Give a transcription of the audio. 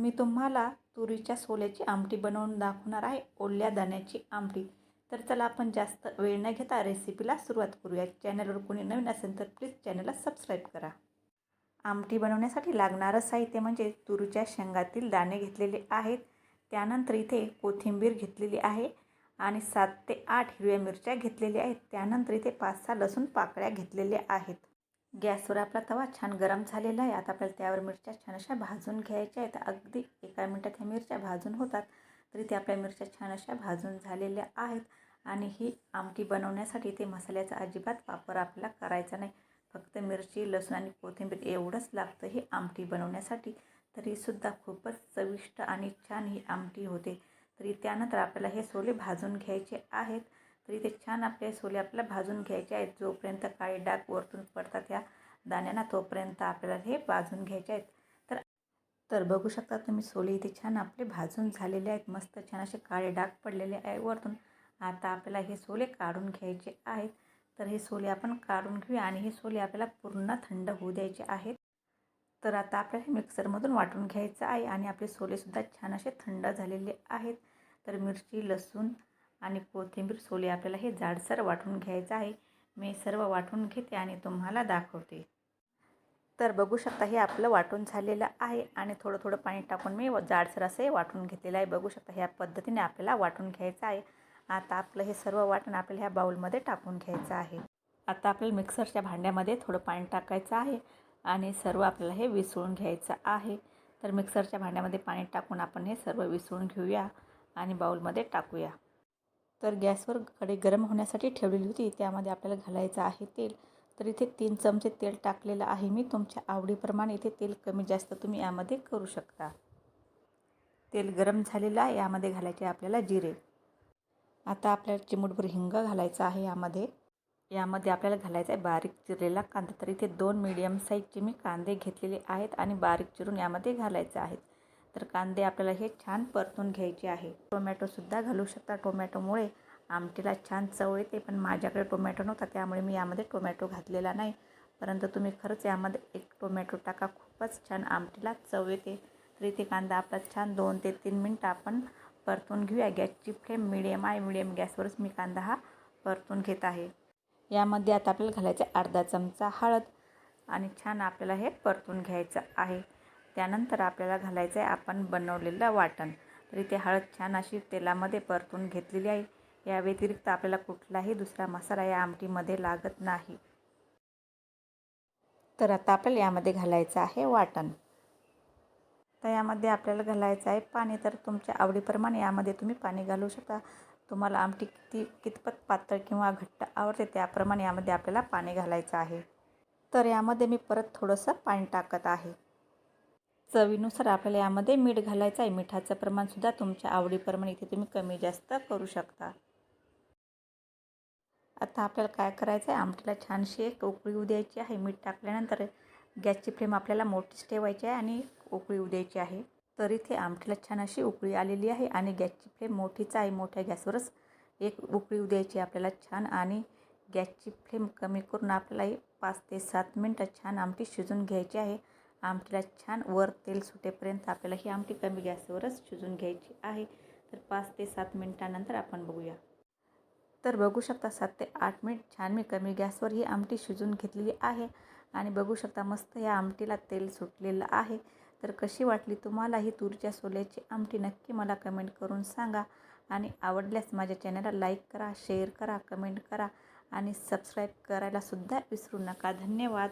मी तुम्हाला तुरीच्या सोल्याची आमटी बनवून दाखवणार आहे ओल्या दाण्याची आमटी. तर चला आपण जास्त वेळ न घेता रेसिपीला सुरुवात करूया. चॅनलवर कोणी नवीन असेल तर प्लीज चॅनलला सबस्क्राईब करा. आमटी बनवण्यासाठी लागणारं साहित्य म्हणजे तुरीच्या शेंगातील दाणे घेतलेले आहेत. त्यानंतर इथे कोथिंबीर घेतलेली आहे आणि सात ते आठ हिरव्या मिरच्या घेतलेल्या आहेत. त्यानंतर इथे पाच सहा लसूण पाकळ्या घेतलेल्या आहेत. गॅसवर आपला तवा छान गरम झालेला आहे. आता आपल्याला त्यावर मिरच्या छान अशा भाजून घ्यायच्या आहेत. अगदी एका मिनटात ह्या मिरच्या भाजून होतात. तरी त्या आपल्या मिरच्या छान अशा भाजून झालेल्या आहेत. आणि ही आमटी बनवण्यासाठी ते मसाल्याचा अजिबात वापर आपल्याला करायचा नाही. फक्त मिरची लसूण आणि कोथिंबीर एवढंच लागतं ही आमटी बनवण्यासाठी. तरीसुद्धा खूपच चविष्ट आणि छान ही आमटी होते. तरी त्यानंतर आपल्याला हे सोले भाजून घ्यायचे आहेत. तर इथे छान आपले सोले आपल्याला भाजून घ्यायचे आहेत. जोपर्यंत काळे डाग वरतून पडतात ह्या दाण्यांना तोपर्यंत आपल्याला हे भाजून घ्यायचे आहेत. तर तर बघू शकता तुम्ही सोले इथे छान आपले भाजून झालेले आहेत. मस्त छान असे काळे डाग पडलेले आहे वरतून. आता आपल्याला हे सोले काढून घ्यायचे आहेत. तर हे सोले आपण काढून घेऊया आणि हे सोले आपल्याला पूर्ण थंड होऊ द्यायचे आहेत. तर आता आपल्याला हे मिक्सरमधून वाटून घ्यायचं आहे आणि आपले सोलेसुद्धा छान असे थंड झालेले आहेत. तर मिरची लसूण आणि कोथिंबीर सोले आपल्याला हे जाडसर वाटून घ्यायचं आहे. मी सर्व वाटून घेते आणि तुम्हाला दाखवते. तर बघू शकता हे आपलं वाटून झालेलं आहे आणि थोडं थोडं पाणी टाकून मी जाडसर असं वाटून घेतलेलं आहे. बघू शकता ह्या पद्धतीने आपल्याला वाटून घ्यायचं आहे. आता आपलं हे सर्व वाटण आपल्याला ह्या बाऊलमध्ये टाकून घ्यायचं आहे. आता आपल्याला मिक्सरच्या भांड्यामध्ये थोडं पाणी टाकायचं आहे आणि सर्व आपल्याला हे विसळून घ्यायचं आहे. तर मिक्सरच्या भांड्यामध्ये पाणी टाकून आपण हे सर्व विसळून घेऊया आणि बाऊलमध्ये टाकूया. तर गॅसवर कडे गरम होण्यासाठी ठेवलेली होती. त्यामध्ये आपल्याला घालायचं आहे तेल. तर इथे तीन चमचे तेल टाकलेलं आहे मी. तुमच्या आवडीप्रमाणे इथे तेल कमी जास्त तुम्ही यामध्ये करू शकता. तेल गरम झालेलं आहे. यामध्ये घालायचे आपल्याला जिरे. आता आपल्याला चिमूटभर हिंग घालायचं आहे यामध्ये. यामध्ये आपल्याला घालायचं आहे बारीक चिरलेला कांदा. तर इथे दोन मीडियम साईजचे मी कांदे घेतलेले आहेत आणि बारीक चिरून यामध्ये घालायचे आहेत. तर कांदे आपल्याला हे छान परतून घ्यायचे आहे. टोमॅटोसुद्धा घालू शकता. टोमॅटोमुळे आमटीला छान चव येते पण माझ्याकडे टोमॅटो नव्हता त्यामुळे मी यामध्ये टोमॅटो घातलेला नाही. परंतु तुम्ही खरंच यामध्ये एक टोमॅटो टाका खूपच छान आमटीला चव येते. तर इथे कांदा आपला छान दोन ते तीन मिनटं आपण परतून घेऊया. गॅसची फ्लेम मिडियम आहे. मिडियम गॅसवरच मी कांदा हा परतून घेत आहे. यामध्ये आता आपल्याला घालायचं अर्धा चमचा हळद आणि छान आपल्याला हे परतून घ्यायचं आहे. त्यानंतर आपल्याला घालायचं आहे आपण बनवलेलं वाटण. तर इथे हळद छान अशी तेलामध्ये परतून घेतलेली आहे. या व्यतिरिक्त आपल्याला कुठलाही दुसरा मसाला या आमटीमध्ये लागत नाही. तर आता आपल्याला यामध्ये घालायचं आहे वाटण. तर यामध्ये आपल्याला घालायचं आहे पाणी. तर तुमच्या आवडीप्रमाणे यामध्ये तुम्ही पाणी घालू शकता. तुम्हाला आमटी किती कितपत पातळ किंवा घट्ट आवडते त्याप्रमाणे यामध्ये आपल्याला पाणी घालायचं आहे. तर यामध्ये मी परत थोडंसं पाणी टाकत आहे. चवीनुसार आपल्याला यामध्ये मीठ घालायचं आहे. मिठाचं प्रमाणसुद्धा तुमच्या आवडीप्रमाणे इथे तुम्ही कमी जास्त करू शकता. आता आपल्याला काय करायचं आहे आमटीला छानशी एक उकळी येऊ द्यायची आहे. मीठ टाकल्यानंतर गॅसची फ्लेम आपल्याला मोठीच ठेवायची आहे आणि उकळी येऊ द्यायची आहे. तर इथे आमटीला छान अशी उकळी आलेली आहे आणि गॅसची फ्लेम मोठीच आहे. मोठ्या गॅसवरच एक उकळी येऊ द्यायची आपल्याला छान आणि गॅसची फ्लेम कमी करून आपल्याला पाच ते सात मिनटं छान आमटी शिजून घ्यायची आहे. आमटीला छान वर तेल सुटेपर्यंत आपल्याला ही आमटी कमी गॅसवरच शिजून घ्यायची आहे. तर पाच ते सात मिनटानंतर आपण बघूया. तर बघू शकता सात ते आठ मिनिट छान मी कमी गॅसवर ही आमटी शिजून घेतलेली आहे. आणि बघू शकता मस्त या आमटीला तेल सुटलेलं आहे. तर कशी वाटली तुम्हाला ही तुरीच्या सोल्याची आमटी नक्की मला कमेंट करून सांगा. आणि आवडल्यास माझ्या चॅनलला लाईक करा शेअर करा कमेंट करा. आणि सबस्क्राईब करायलासुद्धा विसरू नका. धन्यवाद.